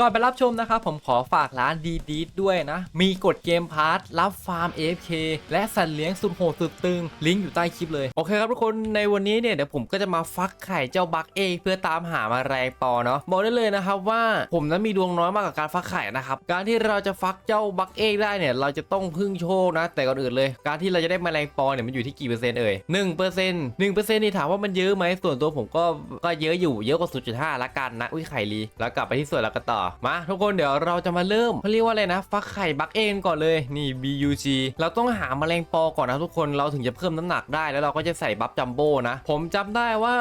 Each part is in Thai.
ก่อนไปรับชมนะครับผมขอฝากร้านดีดีด้วยนะ มีกดเกมพาร์ทรับฟาร์ม AFK และสัตว์เลี้ยงสุดโหดสุดตึง ลิงก์อยู่ใต้คลิปเลย โอเคครับทุกคนในวันนี้เนี่ยเดี๋ยวผมก็จะมาฟักไข่เจ้าบักเอเพื่อตามหามาแรงปอเนาะบอกได้เลยนะครับว่าผมนั้นมีดวงน้อยมากกับการฟักไข่นะครับ การที่เราจะฟักเจ้าบักเอได้เนี่ยเราจะต้องพึ่งโชคนะ แต่ก่อนอื่นเลย การที่เราจะได้แมลงปอเนี่ยมันอยู่ที่กี่เปอร์เซ็นต์เอ่ยหนึ่งเปอร์เซ็นต์หนึ่งเปอร์เซ็นต์นี่ถามว่ามันเยอะไหมส่วนตัวผมก็ก็เยอะอยู่เยอะกว่า0.5ละกันนะอุ้ยไข่ลีแล้วกลับไปที่ส่วนเรากันต่อมาทุกคนเดี๋ยวเราจะมาเริ่มเขาเรียกว่าอะไรนะ ฟักไข่บักเองก่อนเลยนี่ BUG เราต้องหาแมลงปอก่อนนะทุกคนเราถึงจะเพิ่มน้ำหนักได้แล้วเราก็จะใส่บัฟจัมโบ้นะผมจำได้ว่า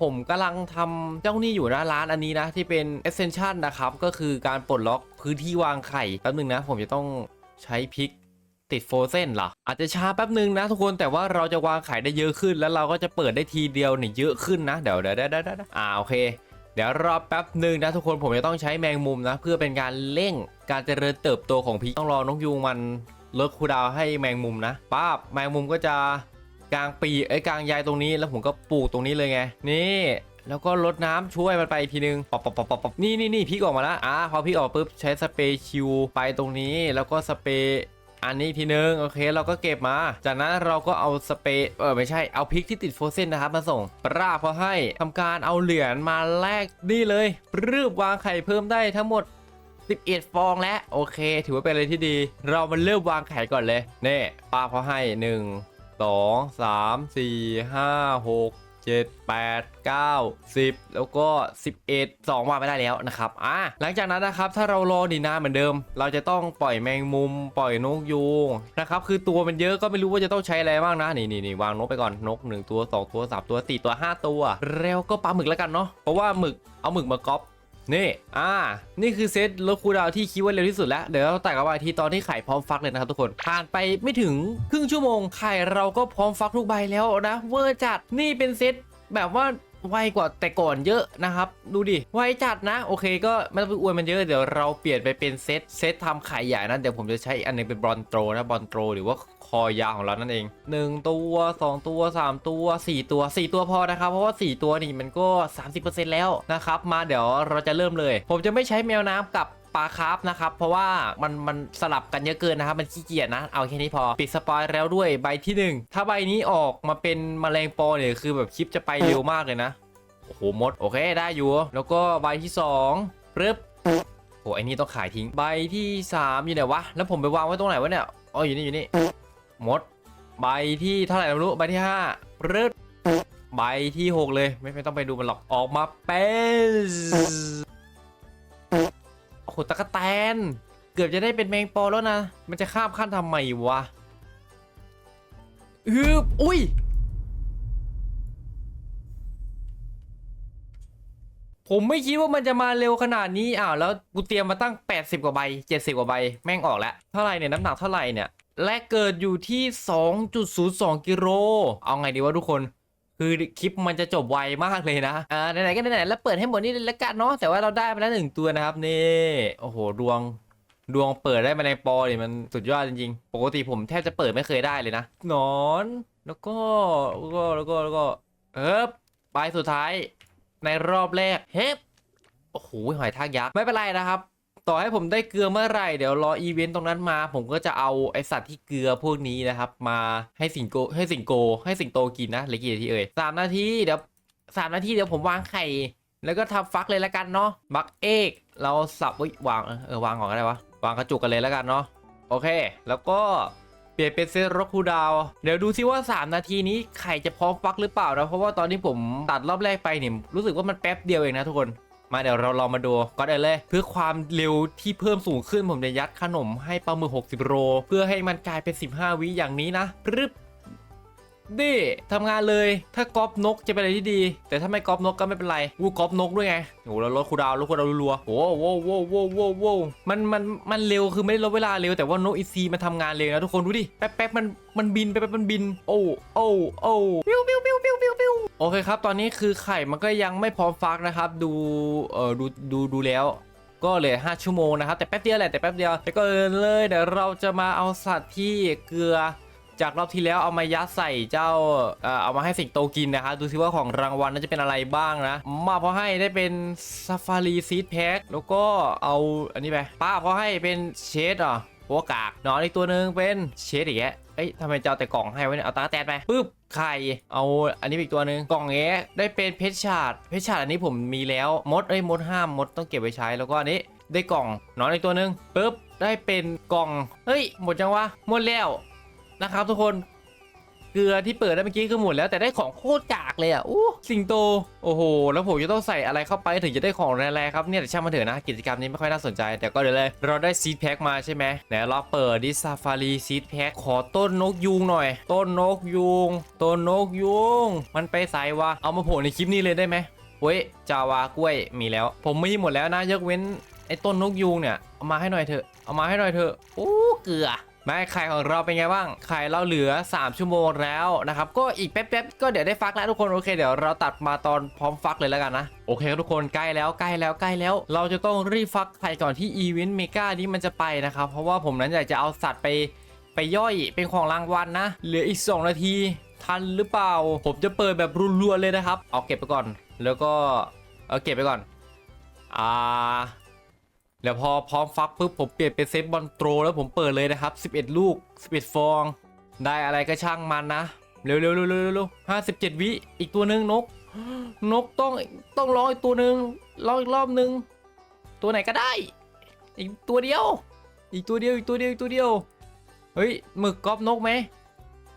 ผมกำลังทำเจ้านี่อยู่นะร้านอันนี้นะ ที่เป็น Essential นะครับ ก็คือการปลดล็อกพื้นที่วางไข่แป๊บนึงนะ ผมจะต้องใช้พริกติดโฟเซนเหรออาจจะช้าแป๊บนึงนะทุกคนแต่ว่าเราจะวางไข่ได้เยอะขึ้น แล้วเราก็จะเปิดได้ทีเดียวเนี่ยเยอะขึ้นนะ เดี๋ยวเดี๋ยวเดี๋ยวเดี๋ยวเดี๋ยวอ่าโอเค เดี๋ยวรอแป๊บหนึ่งนะทุกคนผมจะต้องใช้แมงมุมนะ เพื่อเป็นการเร่งการเจริญเติบโตของพริกต้องรอนกยูงมันเลิกคูดาวให้แมงมุมนะป้าบแมงมุมก็จะกลางปีไอ้กลางใยตรงนี้แล้วผมก็ปลูกตรงนี้เลยไง นี่ แล้วก็ลดน้ำช่วยมันไปอีกทีนึงปอบปอบปอบปอบปนี่นี่นี่พริกออกมาแล้วอ่าพอพริกออกปุ๊บใช้สเปรย์ชิวไปตรงนี้ แล้วก็สเปรย์ อันนี้ทีนึงโอเคเราก็เก็บมา จากนั้นเราก็เอาสเปรย์เออไม่ใช่เอาพริกที่ติดโฟเซนนะครับมาส่งปราบเขาให้ทำการเอาเหรียญมาแลกนี่เลยรืบวางไข่เพิ่มได้ทั้งหมด11ฟองแล้วโอเค ถือว่าเป็นอะไรที่ดี เรามาเริ่มวางไข่ก่อนเลยเนี่ป้าเขาให้ 1 2 3 4 5 6 7 8 9 10แล้วก็11 2วางไม่ได้แล้วนะครับอะหลังจากนั้นนะครับถ้าเรารอดีนานเหมือนเดิม เราจะต้องปล่อยแมงมุมปล่อยนกยูงนะครับคือตัวมันเยอะก็ไม่รู้ว่าจะต้องใช้อะไรบ้างนะนี่นี่นี่วางนกไปก่อนนก 1 ตัว 2 ตัว 3 ตัว 4 ตัว 5 ตัว แล้วก็ปลาหมึกแล้วกันเนาะเพราะว่าหมึกเอาหมึกมาก๊อป นี่ อ่า นี่คือเซตลดคูดาวที่คิดว่าเร็วที่สุดแล้ว เดี๋ยวเราแต่กันว่าทีตอนที่ไข่พร้อมฟักเลยนะครับทุกคน ผ่านไปไม่ถึงครึ่งชั่วโมงไข่เราก็พร้อมฟักทุกใบแล้วนะ เวอร์จัด นี่เป็นเซตแบบว่า ไวกว่าแต่ก่อนเยอะนะครับ ดูดิ ไวจัดนะ โอเคก็ไม่ต้องไปอวยมันเยอะ เดี๋ยวเราเปลี่ยนไปเป็นเซต เซตทำไข่ใหญ่นะ เดี๋ยวผมจะใช้อันหนึงเป็นบอลโตรนะ บอลโตรหรือว่าคอยาวของเรานั่นเอง 1 ตัว 2 ตัว 3 ตัว 4 ตัว 4 ตัวพอนะครับ เพราะว่า 4 ตัวนี่มันก็ 30%แล้วนะครับ มาเดี๋ยวเราจะเริ่มเลย ผมจะไม่ใช้แมวน้ำกับ ปลาคร์ฟนะครับ เพราะว่ามันมันสลับกันเยอะเกินนะครับ มันขี้เกียจนะ เอาแค่นี้พอ ปิดสปอยแล้วด้วยใบที่ 1 ถ้าใบนี้ออกมาเป็นแมลงปอเนี่ยคือแบบคลิปจะไปเร็วมากเลยนะ โอ้โหมด โอเคได้อยู่ แล้วก็ใบที่2ปึ๊บโอ้ไอ้นี่ต้องขายทิ้ง ใบที่ 3 อยู่ไหนวะ แล้วผมไปวางไว้ตรงไหนวะเนี่ย อ๋ออยู่นี่อยู่นี่มด ใบที่เท่าไหร่ไม่รู้ ใบที่5ปึ๊บใบที่ 6 เลยไม่ไม่ต้องไปดูมันหรอก ออกมาเป็น โหตะกะแตน เกือบจะได้เป็นแมงปอแล้วนะ มันจะข้ามขั้นทำไมวะฮึบอุ้ย ผมไม่คิดว่ามันจะมาเร็วขนาดนี้อ้าวแล้วกูเตรียมมาตั้ง 80 กว่าใบ 70 กว่าใบ แม่งออกแล้ว เท่าไหร่เนี่ย น้ำหนักเท่าไหร่เนี่ย และเกิดอยู่ที่ 2.02 กิโล เอาไงดีวะทุกคน คือคลิปมันจะจบไวมากเลยนะอ่าไหนๆก็ไหนๆแล้วเปิดให้หมดนี่เลยละกันเนาะแต่ว่าเราได้มาแล้วหนึ่งตัวนะครับนี่โอ้โหดวงดวงเปิดได้มาในปอเนี่ยมันสุดยอดจริงๆ ปกติผมแทบจะเปิดไม่เคยได้เลยนะนอน แล้วก็แล้วก็แล้วก็แล้วก็เอ๊บใบสุดท้ายในรอบแรกเฮ้บโอ้โหหอยทากยักษ์ไม่เป็นไรนะครับ ต่อให้ผมได้เกลือเมื่อไหร่เดี๋ยวรออีเวนต์ตรงนั้นมา ผมก็จะเอาไอสัตว์ที่เกลือพวกนี้นะครับ มาให้สิงโกให้สิงโก ให้สิงโตกินนะเหลือกี่นาทีเอ่ยสามนาทีเดี๋ยวสามนาทีเดี๋ยวผมวางไข่แล้วก็ทำฟักเลยละกันเนาะบักเอกเราสับอุ๊ยวางเออวางก่อนก็ได้วะวางกระจุกกันเลยละกันเนาะโอเค แล้วก็เปลี่ยนเป็นเซตรคูดาวเดี๋ยวดูซิว่า 3 นาทีนี้ไข่จะพร้อมฟักหรือเปล่านะเพราะว่าตอนที่ผมตัดรอบแรกไปเนี่ยรู้สึกว่ามันแป๊บเดียวเองนะทุกคน มาเดี๋ยวเราลองมาดูก่อนเลย เพื่อความเร็วที่เพิ่มสูงขึ้นผมจะยัดขนมให้ปลาหมึก60 โลเพื่อให้มันกลายเป็น 15 วิอย่างนี้นะรึบ นี่ทำงานเลย ถ้ากอบนกจะเป็นอะไรที่ดี แต่ถ้าไม่กอบนกก็ไม่เป็นไรวูกอบนกด้วยไงโอ้โหเราลดคูดาวน์ลดคูดาวรัวๆโอ้โหโว้โว้โว้โว้โว้มันมันมันเร็วคือไม่ได้ลดเวลาเร็วแต่ว่านกอีซีมันทำงานเร็วนะทุกคนดูดิแป๊บแป๊บมันมันบินแป๊บแป๊บมันบิน โอ้โอ้โอ้ปิ้วปิ้วปิ้วปิ้วปิ้วปิ้วโอเคครับ ตอนนี้คือไข่มันก็ยังไม่พร้อมฟักนะครับ ดูเอ่อดูดูดูแล้วก็เหลย5ชั่วโมงนะครับ แต่แป๊บเดียวแหละแต่แป๊บเดียวแล้วก็เลยเดี๋ยวเราจะมาเอาสัตว์ที่เกลือ จากรอบที่แล้วเอามายัดใส่เจ้าเอ่อเอามาให้สิงโตกินนะคะดูซิว่าของรางวัลนั้นจะเป็นอะไรบ้างนะ มาพอให้ได้เป็นซาฟารีซีดแพ็คแล้วก็เอาอันนี้ไปป้าพอให้เป็นเชดอะหัวกากหนอนอีกตัวหนึ่งเป็นเชดอีกแกเอ้ยทำไมจะเอาแต่กล่องให้ไว้เนี่ย เอาตาแตนไปปึ๊บไข่เอาอันนี้อีกตัวหนึ่งกล่องแงะได้เป็นเพชรชาดเพชรชาดอันนี้ผมมีแล้วมดเอ้ยมดห้ามมดต้องเก็บไว้ใช้แล้วก็อันนี้ได้กล่องหนอนอีกตัวหนึ่งปึ๊บได้เป็นกล่องเฮ้ยหมดจังวะหมดแล้ว นะครับ ทุกคน เกลือที่เปิดได้เมื่อกี้คือหมดแล้วแต่ได้ของโคตรกากเลยอะอู้สิงโตโอ้โห แล้วผมจะต้องใส่อะไรเข้าไปถึงจะได้ของแรงๆครับเนี่ยแต่ช่างมันเถอะนะกิจกรรมนี้ไม่ค่อยน่าสนใจ แต่ก็เดี๋ยวเลย เราได้ซีดแพ็คมาใช่ไหมไหนเราเปิดดิซาฟารีซีดแพ็คขอต้นนกยูงหน่อย ต้นนกยูงต้นนกยูงมันไปใส่วะเอามาโผล่ในคลิปนี้เลยได้ไหมเว้ยจาวากล้วยมีแล้ว ผมมีหมดแล้วนะยกเว้นไอ้ต้นนกยูงเนี่ยเอามาให้หน่อยเถอะเอามาให้หน่อยเถอะโอ้เกลือ แม่ไข่ของเราเป็นไงบ้างไข่เราเหลือ 3 ชั่วโมงแล้วนะครับ ก็อีกแป๊บๆก็เดี๋ยวได้ฟักแล้วทุกคนโอเคเดี๋ยวเราตัดมาตอนพร้อมฟักเลยแล้วกันนะโอเคทุกคนใกล้แล้วใกล้แล้วใกล้แล้ว เราจะต้องรีบฟักไข่ก่อนที่อีเวนต์เมกานี้มันจะไปนะครับ เพราะว่าผมนั้นอยากจะเอาสัตว์ไปไปย่อยเป็นของรางวัลนะ เหลืออีก 2 นาทีทันหรือเปล่า ผมจะเปิดแบบรัวๆเลยนะครับ เอาเก็บไปก่อน แล้วก็เอาเก็บไปก่อน อ่า แล้วพอพร้อมฟักปุ๊บผมเปลี่ยนเป็นเซฟบอลโตรแล้วผมเปิดเลยนะครับ 11 ลูก 11 ฟอง ได้อะไรก็ช่างมันนะ เร็วๆเร็วเร็วเร็วห้าสิบเจ็ดวิอีกตัวหนึ่งนก นกต้องต้องรออีกตัวหนึ่งรออีกรอบหนึ่งตัวไหนก็ได้ อีกตัวเดียว อีกตัวเดียวอีกตัวเดียวอีกตัวเดียวเฮ้ยหมึกก๊อปนกไหม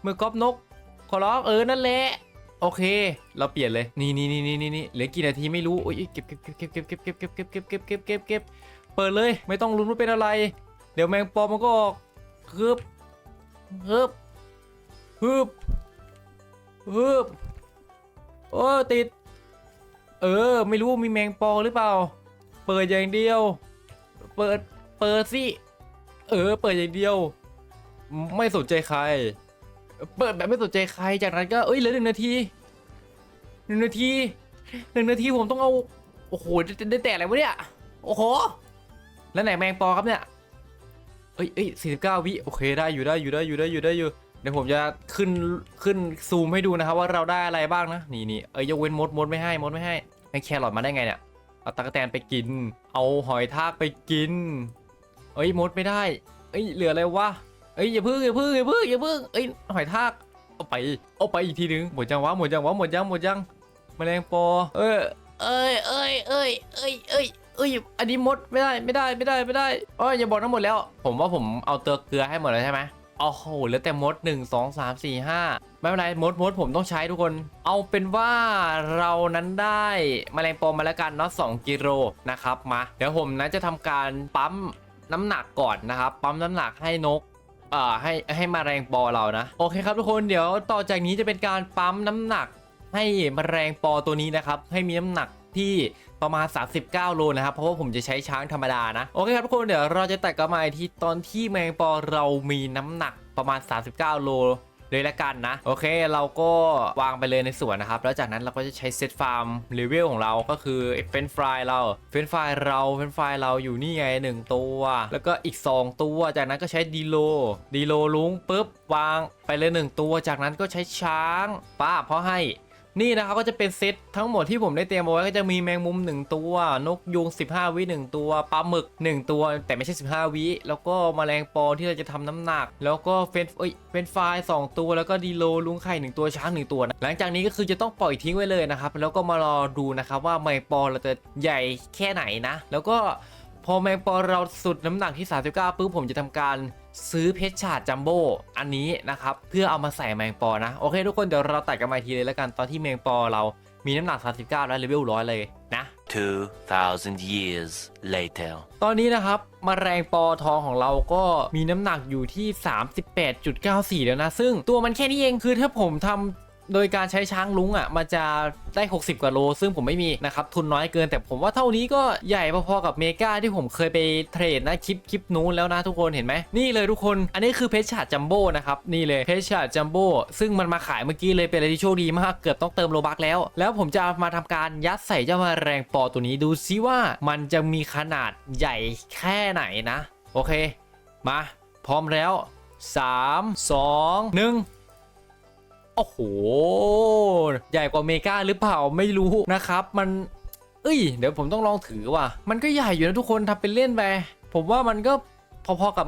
หมึกก๊อปนก ขอร้องเออนั่นแหละโอเค เราเปลี่ยนเลย นี่นี่นี่นี่นี่เหลือกี่นาทีไม่รู้โอ้ยเก็บเก็บเก็บเก็บเก็บเก็บเก็บเก็บเก็บเก็บเก็บเก็บเก็บ เปิดเลย ไม่ต้องลุ้นว่าเป็นอะไร เดี๋ยวแมงปอมันก็ออกฮึบฮึบฮึบฮึบโอ้ติด เออ ไม่รู้มีแมงปอหรือเปล่า เปิดอย่างเดียว เปิด เปิดสิ เออ เปิดอย่างเดียว ไม่สนใจใคร เปิดแบบไม่สนใจใคร จากนั้นก็เอ้ยเหลือหนึ่งนาทีหนึ่งนาทีหนึ่งนาทีผมต้องเอา โอ้โหได้แต่อะไรวะเนี่ย โอ้โห แล้วไหนแมงปอครับเนี่ยเอ้ยเอ้ยสี่สิบเก้าวิโอเคได้อยู่ได้อยู่ได้อยู่ได้อยู่ได้อยู่เดี๋ยวผมจะขึ้นขึ้นซูมให้ดูนะครับว่าเราได้อะไรบ้างนะนี่นี่เอ้ยยกเว้นมดมดไม่ให้มดไม่ให้ไอ้แครอทมาได้ไงเนี่ยเอาตะกแตนไปกิน เอาหอยทากไปกิน เอ้ยมดไม่ได้ เอ้ยเหลืออะไรวะเอ้ยอย่าพึ่งอย่าพึ่งอย่าพึ่งอย่าพึ่งเอ้ยหอยทากเอาไปเอาไปอีกทีนึงหมดยังวะหมดยังวะหมดยังหมดยังแมลงปอ เอ้ยเอ้ยเอ้ยเอ้ยเอ้ยเอ้ย เอ้ย อันนี้มดไม่ได้ไม่ได้ไม่ได้ไม่ได้เอ้ยอย่าบอกนะหมดแล้ว ผมว่าผมเอาเตอเกลือให้หมดแล้วใช่ไหมโอ้โหเหลือแต่มด 1 2 3 4 5 ไม่เป็นไรมดมดผมต้องใช้ทุกคน เอาเป็นว่าเรานั้นได้แมลงปอมาแล้วกันเนาะ2กิโลนะครับมา เดี๋ยวผมนะจะทำการปั๊มน้ำหนักก่อนนะครับ ปั๊มน้ำหนักให้นกเอ่อให้ให้มาแรงปอเรานะ โอเคครับทุกคนเดี๋ยวต่อจากนี้จะเป็นการปั๊มน้ำหนัก ให้มแมลงปอตัวนี้นะครับ ให้มีน้ำหนัก ที่ประมาณ 39 โลนะครับ เพราะว่าผมจะใช้ช้างธรรมดานะ โอเคครับทุกคนเดี๋ยวเราจะแตัดกลับมาอีกที่ตอนที่แมงปอเรามีน้ำหนักประมาณ 39 โลเลยละกันนะ โอเคเราก็วางไปเลยในสวนนะครับ แล้วจากนั้นเราก็จะใช้เซตฟาร์มเลเวลของเราก็คือเฟนฟรายเราเฟนฟรายเราเฟนฟรายเราอยู่นี่ไงหนึ่งตัว แล้วก็อีก 2 ตัว จากนั้นก็ใช้ดีโลดีโลลุงปุ๊บวางไปเลย 1 ตัว จากนั้นก็ใช้ช้างป้าเพราะให้ นี่นะครับก็จะเป็นเซตทั้งหมดที่ผมได้เตรียมเอาไว้ก็จะมีแมงมุม 1 ตัวนกยุง 15 วิ 1 ตัวปลาหมึก 1 ตัว แต่ไม่ใช่ 15 วิ แล้วก็แมลงปอที่เราจะทำน้ำหนัก แล้วก็เฟนเอ้ยเฟนไฟล์2ตัวแล้วก็ดีโลลุงไข่ 1 ตัวช้าง 1 ตัวนะหลังจากนี้ก็คือจะต้องปล่อยทิ้งไว้เลยนะครับแล้วก็มารอดูนะครับว่าแมลงปอเราจะใหญ่แค่ไหนนะ แล้วก็ พอแมลงปอเราสุดน้ำหนักที่ 39ปุ๊บผมจะทำการซื้อเพชรชาดจัมโบ้อันนี้นะครับ เพื่อเอามาใส่แมงปอนะ โอเคทุกคนเดี๋ยวเราตัดกันมาอีกทีเลยแล้วกันตอนที่แมงปอเรามีน้ำหนัก 39 แล้วเลเวลร้อยเลยนะ 2,000 years later. ตอนนี้นะครับมแมลงปอทองของเราก็มีน้ำหนักอยู่ที่ 38.94 แล้วนะ ซึ่งตัวมันแค่นี้เองคือถ้าผมทำ โดยการใช้ช้างลุงอะมันจะได้ 60 กว่าโล ซึ่งผมไม่มีนะครับทุนน้อยเกินแต่ผมว่าเท่านี้ก็ใหญ่พอๆกับเมกาที่ผมเคยไปเทรดนะคลิปคลิปนู้นแล้วนะทุกคนเห็นไหมนี่เลยทุกคน อันนี้คือเพชรชาดจัมโบ้นะครับนี่เลยเพชรชาดจัมโบ้ซึ่งมันมาขายเมื่อกี้เลยเป็นอะไรที่โชคดีมากเกือบต้องเติมโลบักแล้ว แล้วผมจะมาทำการยัดใส่เจ้าแมลงปอตัวนี้ดูซิว่ามันจะมีขนาดใหญ่แค่ไหนนะ โอเค มา พร้อมแล้ว 3 2 1 โอ้โห ใหญ่กว่าเมกาหรือเปล่าไม่รู้นะครับ มันเอ้ย เดี๋ยวผมต้องลองถือว่ะ มันก็ใหญ่อยู่นะทุกคนทำเป็นเล่นไป ผมว่ามันก็พอๆกับ